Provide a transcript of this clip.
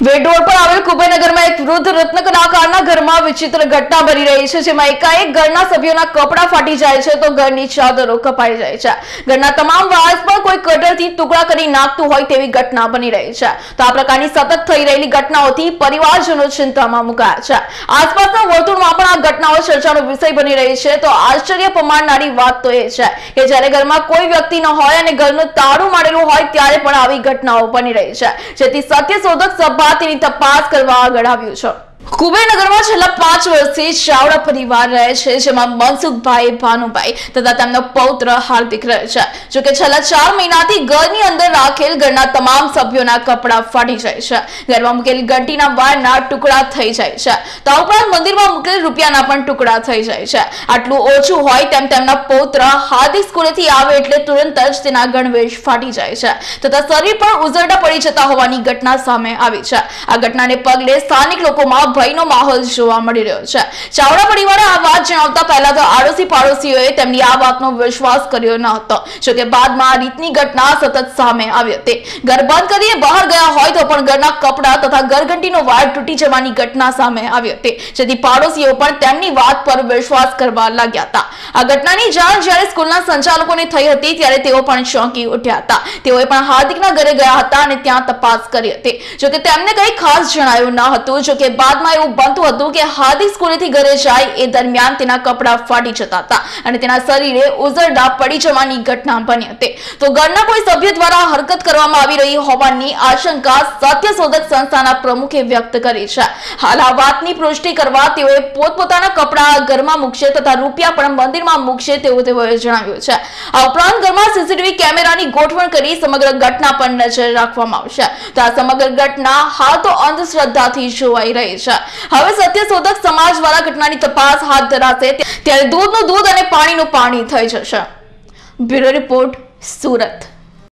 વેડોળ પર આવેલ કુબેનગરમાં એક વૃદ્ધ રત્ન કલાકારના ઘરમાં વિચિત્ર ઘટના બની રહી છે, જેમાં એકાએક ઘરના સભ્યોના કપડા ફાટી જાય છે, તો ઘરની ચાદરો કપાઈ જાય છે. ઘરના તમામ વાસ પર કોઈ કટરથી ટુકડા કરી નાખતું હોય તેવી ઘટના બની રહી છે. તો આ પ્રકારની સતત થઈ રહેલી ઘટનાઓથી પરિવારજનો ચિંતામાં મુકાયા છે. આસપાસના વર્તુળમાં પણ આ ઘટનાઓ ચર્ચાનો વિષય બની રહી છે. તો આશ્ચર્ય પમાડનારી વાત તો એ છે કે જ્યારે ઘરમાં કોઈ વ્યક્તિ ન હોય અને ઘરનું તાળું મારેલું હોય, ત્યારે પણ આવી ઘટનાઓ બની રહી છે. જેથી સત્યશોધક સભા તેની તપાસ કરવા આગળ આવ્યું છે. કુબેરનગરમાં છેલ્લા પાંચ વર્ષથી ચાવડા પરિવાર રહે છે, જેમાં મનસુખભાઈ, ભાનુભાઈ તથા તેમનો પૌત્ર હાર્દિક રહે છે. જોકે છેલ્લા ચાર મહિનાથી ઘરની અંદર રાખેલ ઘરના તમામ સભ્યોના કપડા ફાટી જાય છે. ઘરમાં મૂકેલી ઘંટીના વાયરના ટુકડા થઈ જાય છે. તો ઉપરાંત મંદિરમાં મૂકેલ રૂપિયાના પણ ટુકડા થઈ જાય છે. આટલું ઓછું હોય તેમ તેમના પૌત્ર હાર્દિક સ્કૂલેથી આવે એટલે તુરંત જ તેના ગણવેશ ફાટી જાય છે. તથા શરીર પણ ઉઝરડા પડી જતા હોવાની ઘટના સામે આવી છે. આ ઘટનાને પગલે સ્થાનિક લોકોમાં ભયનો માહોલ જોવા મળી રહ્યો છે. ચાવડા પરિવારે આ વાત જણાવતા પહેલા તો આડોશી પાડોશીઓએ તેમની આ વાતનો વિશ્વાસ કર્યો ન હતો. જોકે બાદમાં આ રીતની ઘટના સતત સામે આવી હતી. ઘર કરીને બહાર ગયા હોય તો પણ ઘરના કપડા તથા ઘરઘંટીનો વાયર તૂટી જવાની ઘટના સામે આવી હતી. જેથી પાડોશીઓ પણ તેમની વાત પર વિશ્વાસ કરવા લાગ્યા હતા. આ ઘટનાની જાણ જ્યારે સ્કૂલના સંચાલકોને થઈ હતી ત્યારે તેઓ પણ ચોંકી ઉઠ્યા હતા. તેઓએ પણ હાર્દિકના ઘરે ગયા હતા અને ત્યાં તપાસ કરી હતી. જોકે તેમને કંઈ ખાસ જણાયું ન હતું. જોકે બાદમાં એવું બનતું હતું કે હાર્દિક સ્કૂલેથી ઘરે જાય એ દરમિયાન તેના કપડા ફાટી જતા હતા અને તેના શરીરે ઉઝરડા પડી જવાની ઘટના બની હતી. તો ઘરના કોઈ સભ્ય દ્વારા હરકત કરવામાં આવી રહી હોવાની આશંકા સત્યશોધક સંસ્થાના પ્રમુખે વ્યક્ત કરી છે. હાલ આ વાતની પુષ્ટિ કરવા તેઓએ પોતપોતાના કપડા ઘરમાં મૂકશે તથા રૂપિયા પણ મંદિરમાં મૂકશે તેવું તેઓએ જણાવ્યું છે. આ ઉપરાંત ઘરમાં સીસીટીવી કેમેરાની ગોઠવણ કરી સમગ્ર ઘટના પર નજર રાખવામાં આવશે. તો આ સમગ્ર ઘટના હાલ તો અંધશ્રદ્ધાથી જોવાઈ રહી છે. હવે સત્યશોધક સમાજ દ્વારા ઘટનાની તપાસ હાથ ધરાશે ત્યારે દૂધનું દૂધ અને પાણીનું પાણી થઈ જશે. Bureau report Surat.